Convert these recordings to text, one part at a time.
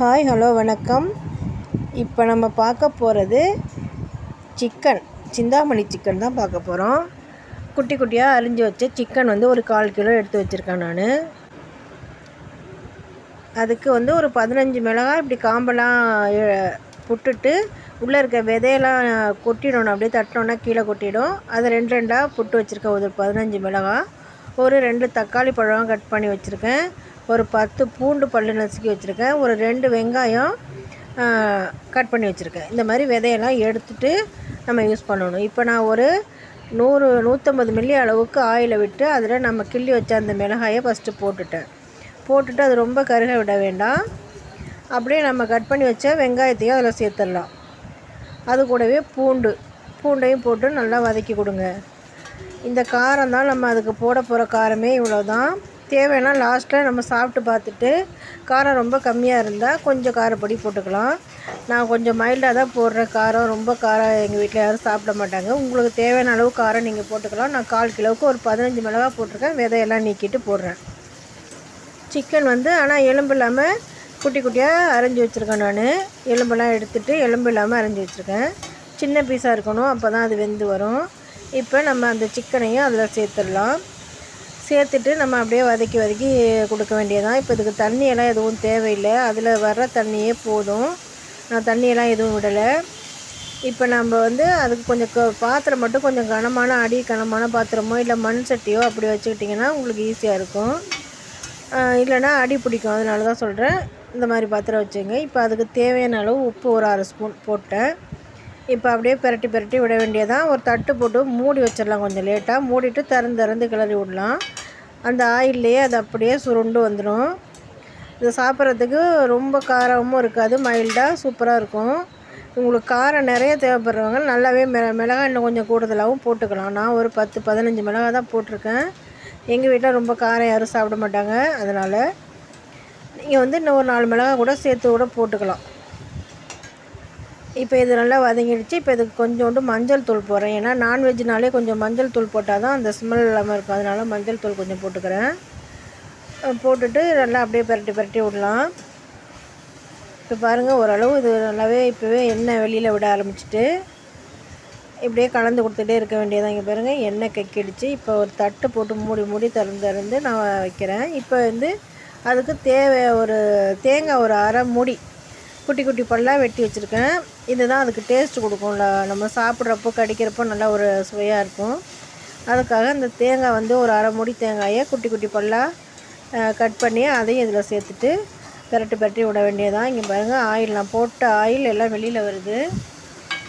Hi hello வணக்கம். இப்போ நம்ம பார்க்க போகிறது சிக்கன் சிந்தாமணி சிக்கன் தான் பார்க்க போகிறோம் குட்டி குட்டியாக அரிஞ்சு வச்ச சிக்கன் வந்து ஒரு கால் கிலோ எடுத்து வச்சுருக்கேன் நான். அதுக்கு வந்து ஒரு பதினஞ்சு மிளகாய் இப்படி காம்பெல்லாம் புட்டுட்டு உள்ளே இருக்க விதையெல்லாம் கொட்டிடணும். அப்படியே தட்டினோன்னா கீழே கொட்டிடும். அதை ரெண்டு ரெண்டாக புட்டு வச்சுருக்கேன். ஒரு பதினஞ்சு மிளகாய் ஒரு ரெண்டு தக்காளி பழம் கட் பண்ணி வச்சுருக்கேன். ஒரு பத்து பூண்டு பல்லு நசுக்கி வச்சுருக்கேன். ஒரு ரெண்டு வெங்காயம் கட் பண்ணி வச்சுருக்கேன். இந்த மாதிரி விதையெல்லாம் எடுத்துகிட்டு நம்ம யூஸ் பண்ணணும். இப்போ நான் ஒரு நூறு நூற்றம்பது மில்லி அளவுக்கு ஆயிலை விட்டு அதில் நம்ம கிள்ளி வச்ச அந்த மிளகாயை ஃபஸ்ட்டு போட்டுட்டேன். போட்டுட்டு அது ரொம்ப கருக விட வேண்டாம். அப்படியே நம்ம கட் பண்ணி வச்ச வெங்காயத்தையும் அதில் சேர்த்துடலாம். அது கூடவே பூண்டு பூண்டையும் போட்டு நல்லா வதக்கி கொடுங்க. இந்த காரம் தான் நம்ம அதுக்கு போட போகிற காரமே இவ்வளோ தான் தேவைன்னா லாஸ்ட்டில் நம்ம சாப்பிட்டு பார்த்துட்டு காரம் ரொம்ப கம்மியாக இருந்தால் கொஞ்சம் காரப்பொடி போட்டுக்கலாம். நான் கொஞ்சம் மைல்டாக தான் போடுறேன் காரம். ரொம்ப காரம் எங்கள் வீட்டில் யாரும் சாப்பிட மாட்டாங்க. உங்களுக்கு தேவையான அளவு காரம் நீங்கள் போட்டுக்கலாம். நான் கால் கிலோவுக்கு ஒரு பதினஞ்சு மிளகா போட்டிருக்கேன். விதையெல்லாம் நீக்கிட்டு போடுறேன். சிக்கன் வந்து ஆனால் எலும்பு இல்லாமல் குட்டி குட்டியாக அரைஞ்சி வச்சுருக்கேன் நான். எலும்பெல்லாம் எடுத்துகிட்டு எலும்பு இல்லாமல் அரைஞ்சி வச்சுருக்கேன். சின்ன பீஸாக இருக்கணும். அப்போ தான் அது வெந்து வரும். இப்போ நம்ம அந்த சிக்கனையும் அதில் சேர்த்துடலாம். சேர்த்துட்டு நம்ம அப்படியே வதக்கி வதக்கி கொடுக்க வேண்டியதான் இப்போ இதுக்கு தண்ணியெல்லாம் எதுவும் தேவையில்லை. அதில் வர்ற தண்ணியே போதும். நான் தண்ணியெல்லாம் எதுவும் விடலை. இப்போ நம்ம வந்து அதுக்கு கொஞ்சம் க பாத்திரம் மட்டும் கொஞ்சம் கனமான அடி கனமான பாத்திரமோ இல்லை மண் சட்டியோ அப்படி வச்சுக்கிட்டிங்கன்னா உங்களுக்கு ஈஸியாக இருக்கும். இல்லைனா அடி பிடிக்கும். அதனால தான் சொல்கிறேன். இந்த மாதிரி பாத்திரம் வச்சுங்க. இப்போ அதுக்கு தேவையான அளவு உப்பு ஒரு அரை ஸ்பூன் போட்டேன். இப்போ அப்படியே பிரட்டி பிரட்டி விட வேண்டியதான். ஒரு தட்டு போட்டு மூடி வச்சிடலாம் கொஞ்சம் லேட்டாக மூடிட்டு திறந்து திறந்து கிளறி விடலாம். அந்த ஆயில்லையே அது அப்படியே சுருண்டு வந்துடும். இதை சாப்பிட்றதுக்கு ரொம்ப காரமும் இருக்காது. மைல்டாக சூப்பராக இருக்கும். உங்களுக்கு காரம் நிறைய தேவைப்படுறவங்க நல்லாவே மிள மிளகாய் இன்னும் கொஞ்சம் கூடுதலாகவும் போட்டுக்கலாம். நான் ஒரு பத்து பதினஞ்சு மிளகாய் தான் போட்டிருக்கேன். எங்கள் வீட்டில் ரொம்ப காரம் யாரும் சாப்பிட மாட்டாங்க. அதனால் நீங்கள் வந்து இன்னும் ஒரு நாலு மிளகாய் கூட சேர்த்து கூட போட்டுக்கலாம். இப்போ இது நல்லா வதங்கிடுச்சு. இப்போ இதுக்கு கொஞ்சோண்டு மஞ்சள் தூள் போடுறேன். ஏன்னா நான்வெஜ்னாலே கொஞ்சம் மஞ்சள் தூள் போட்டால் தான் அந்த ஸ்மெல் இல்லாமல் இருக்கும். அதனால் மஞ்சள் தூள் கொஞ்சம் போட்டுக்கிறேன். போட்டுட்டு நல்லா அப்படியே பரட்டி பரட்டி விடலாம். இப்போ பாருங்கள் ஓரளவு இது நல்லாவே இப்போவே எண்ணெய் வெளியில் விட ஆரம்பிச்சிட்டு இப்படியே கலந்து கொடுத்துட்டே இருக்க வேண்டியதான் இங்கே பாருங்கள் எண்ணெய் கக்கிடுச்சு. இப்போ ஒரு தட்டு போட்டு மூடி மூடி திறந்து திறந்து நான் வைக்கிறேன். இப்போ வந்து அதுக்கு தேவை ஒரு தேங்காய் ஒரு அரை மூடி குட்டி குட்டி பல்லாக வெட்டி வச்சுருக்கேன். இதுதான் அதுக்கு டேஸ்ட் கொடுக்கும்ல. நம்ம சாப்பிட்றப்போ கடிக்கிறப்போ நல்லா ஒரு சுவையாக இருக்கும். அதுக்காக இந்த தேங்காய் வந்து ஒரு அரை முடி தேங்காயை குட்டி குட்டி பல்லாக கட் பண்ணி அதையும் இதில் சேர்த்துட்டு பெரட்டி பெரட்டி விட வேண்டியதான் இங்கே பாருங்கள் ஆயில் நான் போட்ட ஆயில் எல்லாம் வெளியில் வருது.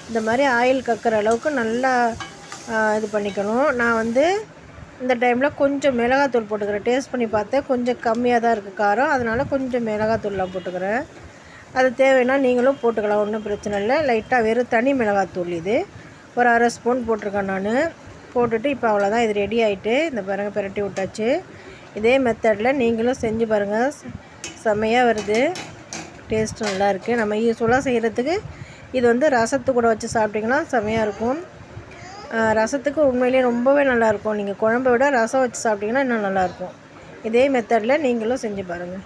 இந்த மாதிரி ஆயில் கக்கிற அளவுக்கு நல்லா இது பண்ணிக்கணும். நான் வந்து இந்த டைமில் கொஞ்சம் மிளகாத்தூள் போட்டுக்கிறேன். டேஸ்ட் பண்ணி பார்த்தேன். கொஞ்சம் கம்மியாக தான் இருக்குது காரம். அதனால் கொஞ்சம் மிளகாத்தூள்லாம் போட்டுக்கிறேன். அது தேவைன்னா நீங்களும் போட்டுக்கலாம் ஒன்றும் பிரச்சனை இல்லை. லைட்டாக வெறும் தனி மிளகாத்தூள் இது. ஒரு அரை ஸ்பூன் போட்டிருக்கேன் நான். போட்டுட்டு இப்போ அவ்வளோதான் இது ரெடி ஆகிட்டு இந்த பாருங்கள் பிரட்டி விட்டாச்சு. இதே மெத்தடில் நீங்களும் செஞ்சு பாருங்கள் செம்மையாக வருது. டேஸ்ட் நல்லாயிருக்கு நம்ம யூஸ்ஃபுல்லாக செய்கிறதுக்கு இது வந்து ரசத்து கூட வச்சு சாப்பிட்டிங்கன்னா செம்மையாக இருக்கும். ரசத்துக்கு உண்மையிலேயே ரொம்பவே நல்லாயிருக்கும் நீங்கள் குழம்பை விட ரசம் வச்சு சாப்பிட்டிங்கன்னா இன்னும் நல்லாயிருக்கும் இதே மெத்தடில் நீங்களும் செஞ்சு பாருங்கள்